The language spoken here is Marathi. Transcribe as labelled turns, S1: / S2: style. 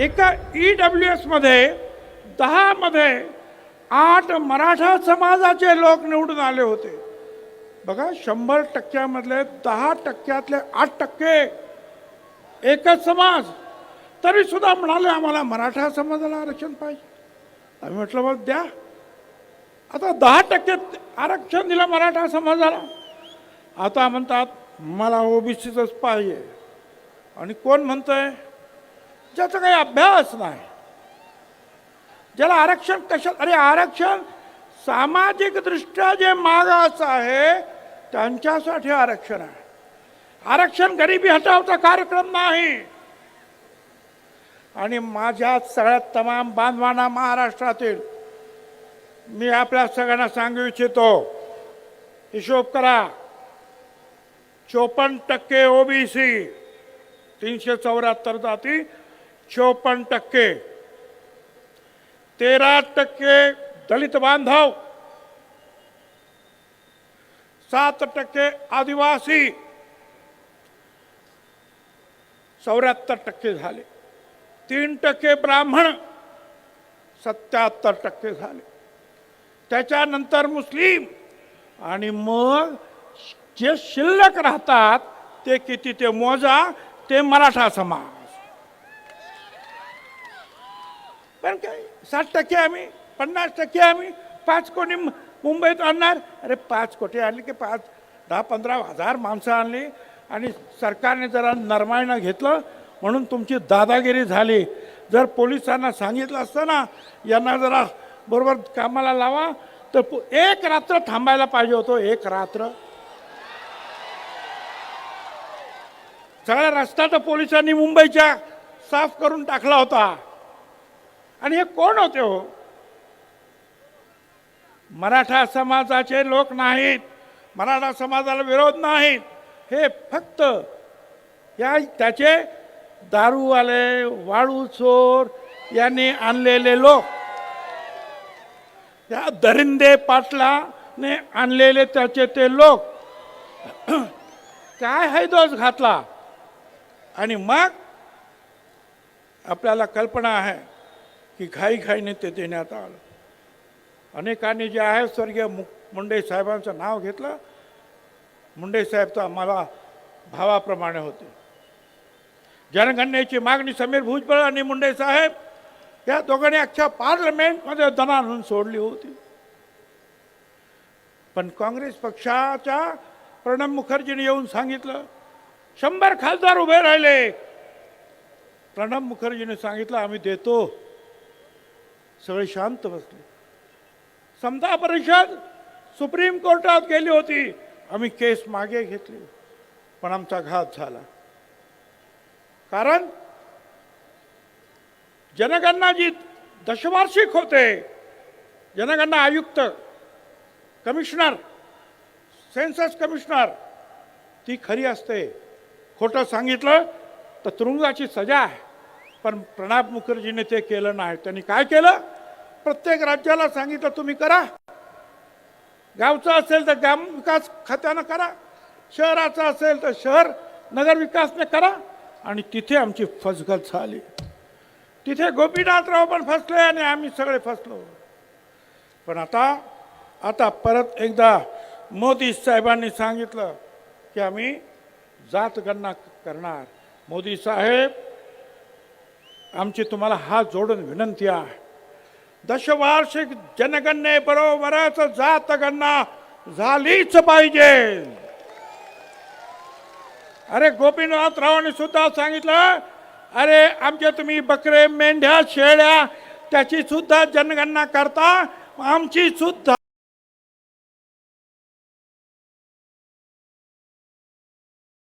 S1: एका ई डब्ल्यू एसमध्ये दहामध्ये आठ मराठा समाजाचे लोक निवडून आले होते. बघा शंभर टक्क्यामधले दहा टक्क्यातले आठ टक्के एकच समाज. तरी सुद्धा म्हणाले आम्हाला मराठा समाजाला आरक्षण पाहिजे. आम्ही म्हटलं बघ द्या. आता दहा टक्के आरक्षण दिलं मराठा समाजाला. आता म्हणतात मला ओबीसीचंच पाहिजे. आणि कोण म्हणतंय? ज्याचा काही अभ्यास नाही. ज्याला आरक्षण कशात अरे आरक्षण सामाजिकदृष्ट्या जे मागास आहे त्यांच्यासाठी आरक्षण आहे. आरक्षण गरिबी हटावचा कार्यक्रम नाही. आणि माझ्या सगळ्यात तमाम बांधवांना महाराष्ट्रातील मी आपल्या सगळ्यांना सांगू इच्छितो हिशोब करा. चोपन्न टक्के ओबीसी तीनशे चौऱ्याहत्तर जाती चोपन्न टक्के। तेरा टक्के दलित बांधव। सात टक्के आदिवासी। चौऱ्याहत्तर टक्के झाले। तीन टक्के ब्राह्मण। सत्याहत्तर टक्के झाले। त्याच्यानंतर मुस्लिम। आणि मग जे शिल्लक राहतात ते किती? ते मोजा ते मराठा समाज. पण काय साठ टक्के आम्ही पन्नास टक्के आम्ही पाच कोटी मुंबईत आणणार? अरे पाच कोटी आणले की पाच दहा पंधरा हजार माणसं आणली आणि सरकारने जरा नरमायनं घेतलं म्हणून तुमची दादागिरी झाली. जर पोलिसांना सांगितलं असतं ना यांना जरा बरोबर कामाला लावा तर एक रात्र थांबायला पाहिजे होतो एक रात्र. सगळा रस्ता तर पोलिसांनी मुंबईच्या साफ करून टाकला होता. आणि हे कोण होते हो? मराठा समाजाचे लोक नाहीत. मराठा समाजाला विरोध नाहीत. हे फक्त या त्याचे दारूवाले वाळू चोर यांनी आणलेले लोक. या दरिंदे पाटलाने आणलेले त्याचे ते लोक. काय हैदोस घातला? आणि मग आपल्याला कल्पना आहे. की घाई घाईने ते देण्यात आलं. अनेकांनी जे आहे स्वर्गीय मु मुंडे साहेबांचं नाव घेतलं. मुंडे साहेब तर आम्हाला भावाप्रमाणे होते. जनगणनेची मागणी समीर भुजबळ आणि मुंडे साहेब या दोघांनी अख्ख्या पार्लमेंटमध्ये दणानून सोडली होती. पण काँग्रेस पक्षाच्या प्रणब मुखर्जीने येऊन सांगितलं शंभर खासदार उभे राहिले. प्रणब मुखर्जीने सांगितलं आम्ही देतो. सगळे शांत बसले. समता परिषद सुप्रीम कोर्टात गेली होती. आम्ही केस मागे घेतली. पण आमचा घात झाला. कारण जनगणना जी दशवार्षिक होते जनगणना आयुक्त कमिशनर सेन्सस कमिशनर ती खरी असते. खोटं सांगितलं तर तुरुंगाची सजा आहे. पण प्रणब मुखर्जीने ते केलं नाही. त्यांनी काय केलं? प्रत्येक राज्याला सांगितलं तुम्ही करा. गावचं असेल तर ग्राम विकास खात्यानं करा. शहराचं असेल तर शहर नगर विकासने करा. आणि तिथे आमची फसगत झाली. तिथे गोपीनाथराव पण फसले आणि आम्ही सगळे फसलो. पण आता आता परत एकदा मोदी साहेबांनी सांगितलं की आम्ही जातगणना करणार. मोदी साहेब आमची तुम्हाला हात जोडून विनंती आहे. दशवार्षिक जनगणनेबरोबरच जातगणना झालीच पाहिजे. अरे गोपीनाथरावांनी सुद्धा सांगितलं अरे आमच्या तुम्ही बकरे मेंढ्या शेळ्या त्याची सुद्धा जनगणना करता आमची सुद्धा